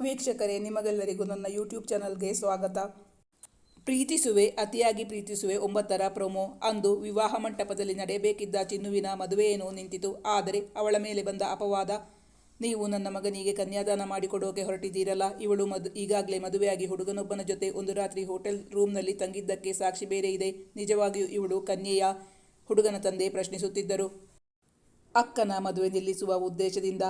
ವೀಕ್ಷಕರೇ, ನಿಮಗೆಲ್ಲರಿಗೂ ನನ್ನ ಯೂಟ್ಯೂಬ್ ಚಾನಲ್ಗೆ ಸ್ವಾಗತ. ಪ್ರೀತಿಸುವೆ ಅತಿಯಾಗಿ ಪ್ರೀತಿಸುವೆ ಒಂಬತ್ತರ ಪ್ರೊಮೋ. ಅಂದು ವಿವಾಹ ಮಂಟಪದಲ್ಲಿ ನಡೆಯಬೇಕಿದ್ದ ಚಿನ್ನುವಿನ ಮದುವೆಯೇನೋ ನಿಂತಿತು. ಆದರೆ ಅವಳ ಮೇಲೆ ಬಂದ ಅಪವಾದ. ನೀವು ನನ್ನ ಮಗನಿಗೆ ಕನ್ಯಾದಾನ ಮಾಡಿಕೊಡೋಕೆ ಹೊರಟಿದ್ದೀರಲ್ಲ. ಇವಳು ಮದು, ಈಗಾಗಲೇ ಮದುವೆಯಾಗಿ ಹುಡುಗನೊಬ್ಬನ ಜೊತೆ ಒಂದು ರಾತ್ರಿ ಹೋಟೆಲ್ ರೂಮ್ನಲ್ಲಿ ತಂಗಿದ್ದಕ್ಕೆ ಸಾಕ್ಷಿ ಬೇರೆ ಇದೆ. ನಿಜವಾಗಿಯೂ ಇವಳು ಕನ್ಯೆಯ ಹುಡುಗನ ತಂದೆ ಪ್ರಶ್ನಿಸುತ್ತಿದ್ದರು. ಅಕ್ಕನ ಮದುವೆ ನಿಲ್ಲಿಸುವ ಉದ್ದೇಶದಿಂದ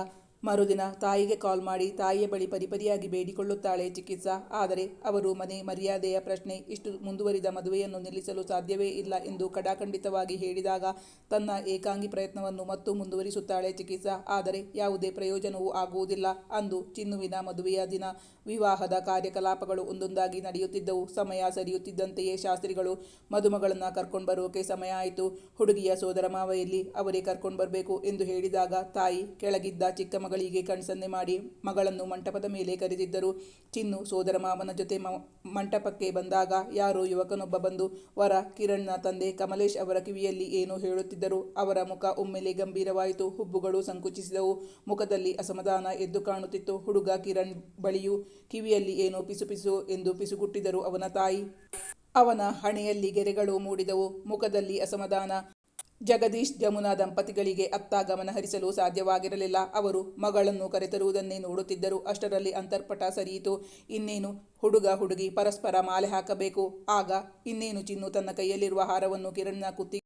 ಮರುದಿನ ತಾಯಿಗೆ ಕಾಲ್ ಮಾಡಿ ತಾಯಿಯ ಬಳಿ ಪರಿಪರಿಯಾಗಿ ಬೇಡಿಕೊಳ್ಳುತ್ತಾಳೆ ಚಿಕಿತ್ಸಾ. ಆದರೆ ಅವರು ಮನೆ ಮರ್ಯಾದೆಯ ಪ್ರಶ್ನೆ, ಇಷ್ಟು ಮುಂದುವರಿದ ಮದುವೆಯನ್ನು ನಿಲ್ಲಿಸಲು ಸಾಧ್ಯವೇ ಇಲ್ಲ ಎಂದು ಕಡಾಖಂಡಿತವಾಗಿ ಹೇಳಿದಾಗ ತನ್ನ ಏಕಾಂಗಿ ಪ್ರಯತ್ನವನ್ನು ಮತ್ತು ಮುಂದುವರಿಸುತ್ತಾಳೆ ಚಿಕಿತ್ಸಾ. ಆದರೆ ಯಾವುದೇ ಪ್ರಯೋಜನವೂ ಆಗುವುದಿಲ್ಲ ಅಂದು ಚಿನ್ನುವಿನ ಮದುವೆಯ ದಿನ. ವಿವಾಹದ ಕಾರ್ಯಕಲಾಪಗಳು ಒಂದೊಂದಾಗಿ ನಡೆಯುತ್ತಿದ್ದವು. ಸಮಯ ಸರಿಯುತ್ತಿದ್ದಂತೆಯೇ ಶಾಸ್ತ್ರಿಗಳು ಮದುಮಗಳನ್ನು ಕರ್ಕೊಂಡು ಬರೋಕೆ ಸಮಯ ಆಯಿತು. ಹುಡುಗಿಯ ಸೋದರ ಮಾವೆಯಲ್ಲಿ ಅವರೇ ಕರ್ಕೊಂಡು ಬರಬೇಕು ಎಂದು ಹೇಳಿದಾಗ ತಾಯಿ ಕೆಳಗಿದ್ದ ಚಿಕ್ಕ ಮಗಳಿಗೆ ಕಣ್ಸನ್ನೆ ಮಾಡಿ ಮಗಳನ್ನು ಮಂಟಪದ ಮೇಲೆ ಕರೆದಿದ್ದರು. ಚಿನ್ನು ಸೋದರ ಮಾವನ ಜೊತೆ ಮಂಟಪಕ್ಕೆ ಬಂದಾಗ ಯಾರೋ ಯುವಕನೊಬ್ಬ ಬಂದು, ವರ, ಕಿರಣ್ನ ತಂದೆ ಕಮಲೇಶ್ ಅವರ ಕಿವಿಯಲ್ಲಿ ಏನೋ ಹೇಳುತ್ತಿದ್ದರು. ಅವರ ಮುಖ ಒಮ್ಮೆಲೆ ಗಂಭೀರವಾಯಿತು. ಹುಬ್ಬುಗಳು ಸಂಕುಚಿಸಿದವು. ಮುಖದಲ್ಲಿ ಅಸಮಾಧಾನ ಎದ್ದು ಕಾಣುತ್ತಿತ್ತು. ಹುಡುಗ ಕಿರಣ್ ಬಳಿಯು ಕಿವಿಯಲ್ಲಿ ಏನೋ ಪಿಸು ಪಿಸು ಎಂದು ಪಿಸುಗುಟ್ಟಿದರು ಅವನ ತಾಯಿ. ಅವನ ಹಣೆಯಲ್ಲಿ ಗೆರೆಗಳು ಮೂಡಿದವು. ಮುಖದಲ್ಲಿ ಅಸಮಾಧಾನ ಜಗದೀಶ್ ಜಮುನಾ ದಂಪತಿಗಳಿಗೆ ಅತ್ತ ಗಮನ ಹರಿಸಲು ಸಾಧ್ಯವಾಗಿರಲಿಲ್ಲ. ಅವರು ಮಗಳನ್ನು ಕರೆತರುವುದನ್ನೇ ನೋಡುತ್ತಿದ್ದರು. ಅಷ್ಟರಲ್ಲಿ ಅಂತರ್ಪಟ ಸರಿಯಿತು. ಇನ್ನೇನು? ಹುಡುಗ ಹುಡುಗಿ ಪರಸ್ಪರ ಮಾಲೆ ಹಾಕಬೇಕು. ಆಗ ಇನ್ನೇನು ಚಿನ್ನು ತನ್ನ ಕೈಯಲ್ಲಿರುವ ಹಾರವನ್ನು ಕಿರಣ್ನ ಕುತ್ತಿ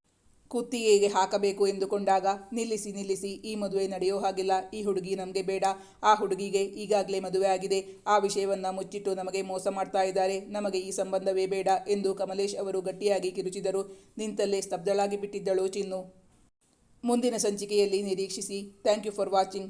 ಕುತ್ತಿಗೆಗೆ ಹಾಕಬೇಕು ಎಂದುಕೊಂಡಾಗ ನಿಲ್ಲಿಸಿ ನಿಲ್ಲಿಸಿ, ಈ ಮದುವೆ ನಡೆಯೋ ಹಾಗಿಲ್ಲ. ಈ ಹುಡುಗಿ ನಮಗೆ ಬೇಡ. ಆ ಹುಡುಗಿಗೆ ಈಗಾಗಲೇ ಮದುವೆ ಆಗಿದೆ. ಆ ವಿಷಯವನ್ನು ಮುಚ್ಚಿಟ್ಟು ನಮಗೆ ಮೋಸ ಮಾಡ್ತಾ ಇದ್ದಾರೆ. ನಮಗೆ ಈ ಸಂಬಂಧವೇ ಬೇಡ ಎಂದು ಕಮಲೇಶ್ ಅವರು ಗಟ್ಟಿಯಾಗಿ ಕಿರುಚಿದರು. ನಿಂತಲ್ಲೇ ಸ್ತಬ್ಧಳಾಗಿ ಬಿಟ್ಟಿದ್ದಳು ಚಿನ್ನು. ಮುಂದಿನ ಸಂಚಿಕೆಯಲ್ಲಿ ನಿರೀಕ್ಷಿಸಿ. Thank you for watching.